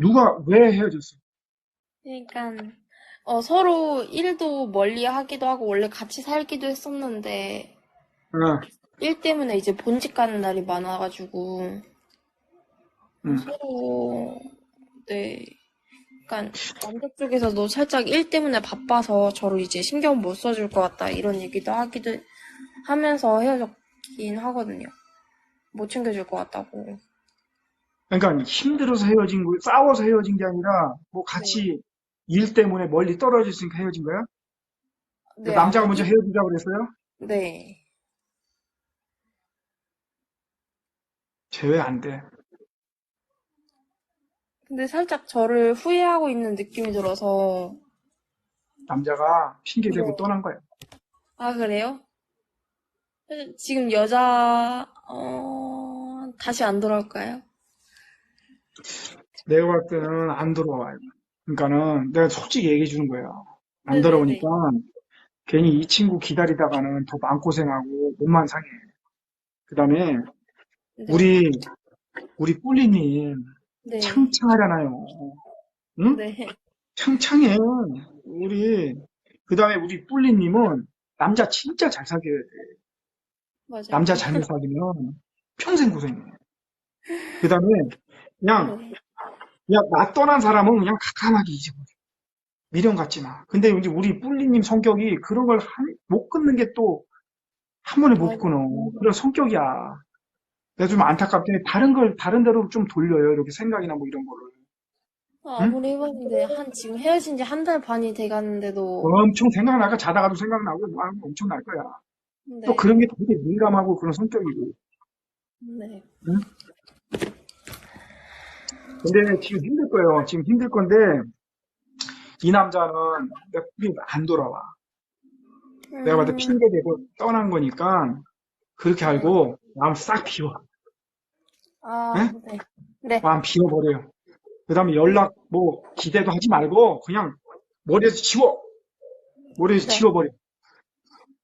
누가 왜 헤어졌어? 그러니까 어, 서로 일도 멀리 하기도 하고 원래 같이 살기도 했었는데 어, 일 때문에 이제 본직 가는 날이 많아가지고 음. 서로 네. 그러니까 남자 쪽에서도 살짝 일 때문에 바빠서 저를 이제 신경 못 써줄 것 같다 이런 얘기도 하기도 하면서 헤어졌긴 하거든요. 못 챙겨줄 것 같다고. 그러니까 힘들어서 헤어진 거, 싸워서 헤어진 게 아니라 뭐 같이 일 때문에 멀리 떨어져 있으니까 헤어진 거야? 네, 남자가 아니, 먼저 헤어지자고 그랬어요? 네. 제외 안 돼. 근데 살짝 저를 후회하고 있는 느낌이 들어서 남자가 핑계 대고 네. 떠난 거야. 아, 그래요? 지금 여자, 어, 다시 안 돌아올까요? 내가 봤을 때는 안 돌아와요. 그러니까는 내가 솔직히 얘기해 주는 거야. 안 네네네. 돌아오니까 괜히 이 친구 기다리다가는 더 마음고생하고 몸만 상해. 그 다음에 네. 우리, 우리 꿀리님 네. 창창하잖아요. 응? 네. 창창해. 우리, 그 다음에 우리 뿔리님은 남자 진짜 잘 사귀어야 돼. 맞아요. 남자 잘못 사귀면 평생 고생해. 그 다음에 그냥, 네. 그냥 나 떠난 사람은 그냥 가감하게 잊어버려. 미련 갖지 마. 근데 이제 우리 뿔리님 성격이 그런 걸 못 끊는 게 또 한 번에 못. 끊어. 그런 성격이야. 내가 좀 안타깝게 다른 걸, 다른 데로 좀 돌려요. 이렇게 생각이나 뭐 이런 거를. 아, 아무리 해봤는데, 한, 지금 헤어진 지 한 달 반이 돼 가는데도, 엄청 생각나가 자다가도 생각나고 막 엄청 날 거야. 네. 또 그런 게 되게 민감하고 그런 성격이고. 네. 근데 지금 힘들 거예요. 지금 힘들 건데 이 남자는 내 꿈이 안 돌아와. 내가 봤을 때 음, 핑계 대고 떠난 거니까 그렇게 알고 마음 싹 비워. 아, 네? 네. 네. 마음 비워버려요. 그 다음에 연락 뭐 기대도 하지 말고 그냥 머리에서 지워. 머리에서 네. 지워버려.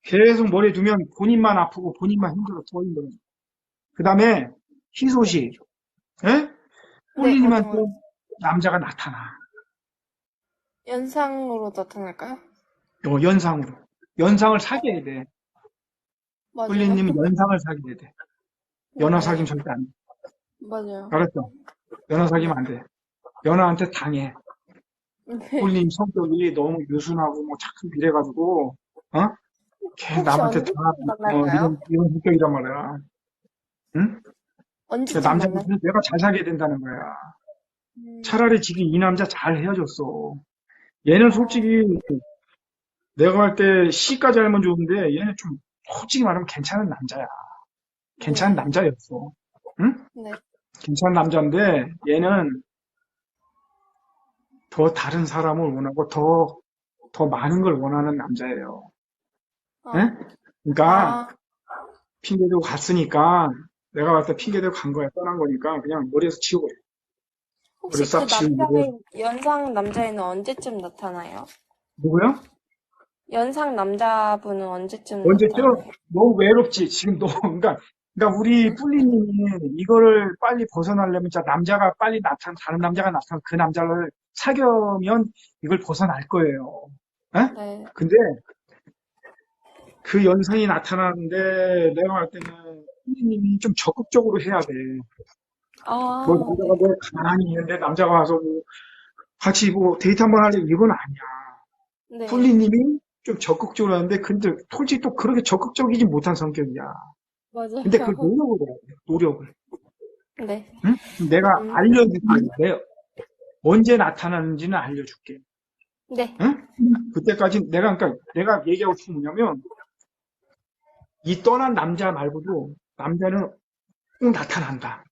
계속 머리에 두면 본인만 아프고 본인만 힘들어 더 힘들어. 그 다음에 희소식. 예? 꼴리님한테 어떤 남자가 나타나. 연상으로 나타날까요? 요 연상으로. 연상을 사귀어야 돼. 맞아요. 꿀리님은 연상을 사귀어야 돼. 연하 네. 사귀면 절대 안 돼. 맞아요. 알았죠? 연하 사귀면 안 돼. 연하한테 당해. 네. 꿀님 성격이 너무 유순하고 뭐 착한 비래가지고, 어? 걔 남한테 당하고, 어? 이런, 이런 성격이란 말이야. 응? 언제쯤 남자는 만날까요? 내가 잘 사귀어야 된다는 거야. 음, 차라리 지금 이 남자 잘 헤어졌어. 얘는 솔직히 내가 할 때 C까지 알면 좋은데 얘는 좀 솔직히 말하면 괜찮은 남자야. 괜찮은 네. 남자였어. 응? 네. 괜찮은 남자인데 얘는 더 다른 사람을 원하고 더, 더 많은 걸 원하는 남자예요. 아, 예? 그러니까 아, 핑계대고 갔으니까 내가 봤을 때 핑계대고 간 거야. 떠난 거니까 그냥 머리에서 지워버려. 혹시 싹 그. 남자인, 연상 남자애는 언제쯤 나타나요? 누구요? 연상 남자분은 언제쯤 언제죠? 나타나요? 너무 외롭지. 지금 너무, 그러니까, 그러니까 우리 뿔리님이 이거를 빨리 벗어나려면 진짜 남자가 빨리 나타나, 다른 남자가 나타나 그 남자를 사귀면 이걸 벗어날 거예요. 예? 네. 근데 그 연상이 나타나는데 내가 볼 때는 뿔리님이 좀 적극적으로 해야 돼. 아, 뭐 남자가 뭐 가만히 있는데 남자가 와서 뭐 같이 뭐 데이트 한번 하려 이건 아니야. 네. 뿔리님이 좀 적극적으로 하는데 근데 솔직히 또 그렇게 적극적이지 못한 성격이야. 맞아요. 근데 그 노력을 해야 돼. 노력을. 네. 응? 내가 음. 알려줄게. 언제 나타나는지는 알려줄게. 네. 응? 그때까지 내가 그러니까 내가 얘기하고 싶은 게 뭐냐면 이 떠난 남자 말고도 남자는 꼭 나타난다.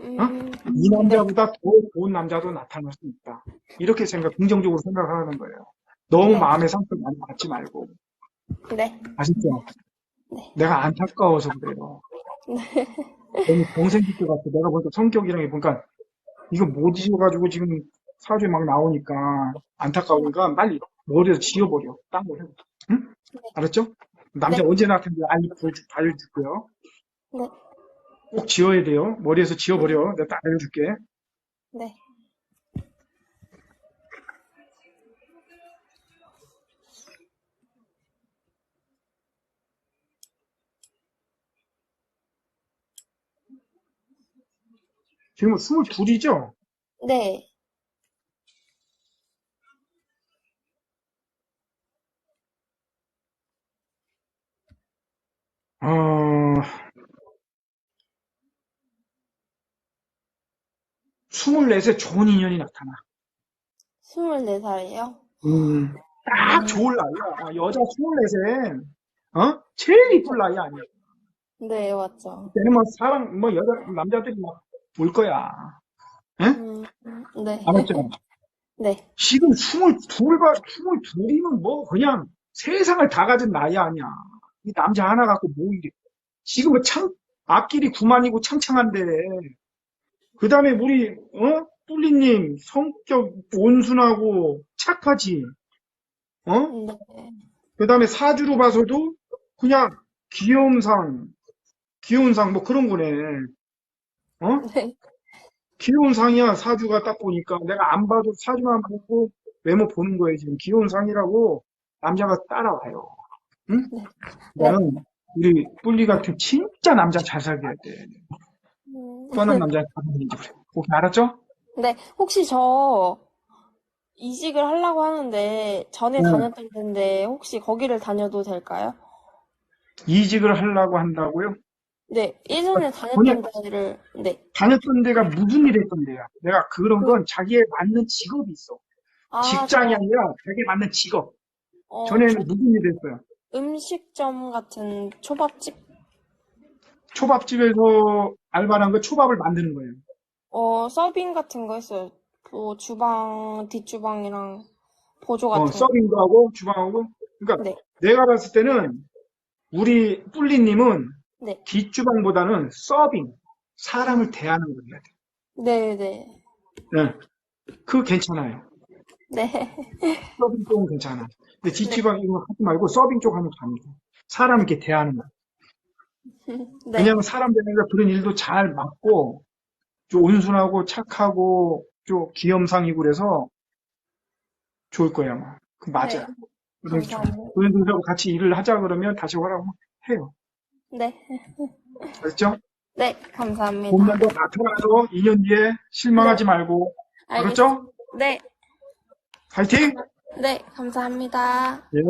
음, 이 남자보다 더 좋은 남자도 나타날 수 있다. 이렇게 생각, 긍정적으로 생각하는 거예요. 너무 네. 마음의 상처 많이 받지 말고. 네. 아시죠? 네. 내가 안타까워서 그래요. 너무 동생 짓것 같아. 내가 보니까 성격이랑 보니까 이거 못 지어가지고 지금 사주에 막 나오니까 안타까우니까 빨리 머리에서 지워버려. 딴거 해. 응? 알았죠? 남자 네. 언제 나타나는지 알려줄, 알려줄게요. 네. 꼭 지워야 돼요. 머리에서 지워버려. 내가 딱 알려줄게. 네. 지금 22이죠? 네. 24세 좋은 인연이 나타나. 24살이요? 음, 딱 좋을 나이야. 아, 여자 24세, 어? 제일 이쁠 나이 아니야. 네, 맞죠. 그때는 뭐 사람, 뭐 여자, 남자들이 막 볼 거야. 응? 음, 음 네. 알았죠? 네. 지금 22가, 22이면 뭐 그냥 세상을 다 가진 나이 아니야. 이 남자 하나 갖고 뭐 이래. 지금 뭐 창, 앞길이 구만이고 창창한데, 그 다음에 우리, 어? 뿔리님 성격 온순하고 착하지. 어? 네. 그 다음에 사주로 봐서도 그냥 귀여움상, 귀여운상 뭐 그런 거네. 어? 네. 귀여운 상이야, 사주가 딱 보니까. 내가 안 봐도 사주만 보고 외모 보는 거예요, 지금. 귀여운 상이라고 남자가 따라와요. 응? 네. 나는 우리 뿔리 같은 진짜 남자 잘 살게 돼. 음, 뻔한 남자 가는지 그래. 오케이, 알았죠? 네. 혹시 저 이직을 하려고 하는데 전에 네. 다녔던 데인데 혹시 거기를 다녀도 될까요? 이직을 하려고 한다고요? 네. 예전에 그냥- 다녔던 데를 네. 다녔던 데가 무슨 일 했던 데야. 내가 그런 건 자기에 맞는 직업이 있어. 아, 직장이 저, 아니라 자기에 맞는 직업. 어, 전에는 저 무슨 일 했어요? 음식점 같은 초밥집 초밥집에서 알바를 한 거 초밥을 만드는 거예요. 어, 서빙 같은 거 했어요. 뭐 주방, 뒷주방이랑 보조 어, 같은 거. 서빙도 하고 주방하고. 그러니까 네. 내가 봤을 때는 우리 뿔리님은 네. 뒷주방보다는 서빙, 사람을 대하는 걸 해야 돼. 네, 네. 네. 그거 괜찮아요. 네. 서빙 쪽은 괜찮아. 근데 뒷주방 이거 하지 말고 서빙 쪽 하면 됩니다. 사람 이렇게 대하는 거. 네. 왜냐하면 사람 거 그런 일도 잘 맞고 좀 온순하고 착하고 좀 귀염상이고 그래서 좋을 거야 아마. 그 맞아. 네. 그래서 감사합니다. 그분들하고 같이 일을 하자 그러면 다시 오라고 해요. 네. 알았죠? 네, 감사합니다. 봄날도 나타나서 2년 뒤에 실망하지 말고 알겠습니다. 그렇죠? 네. 파이팅! 네, 감사합니다. 예.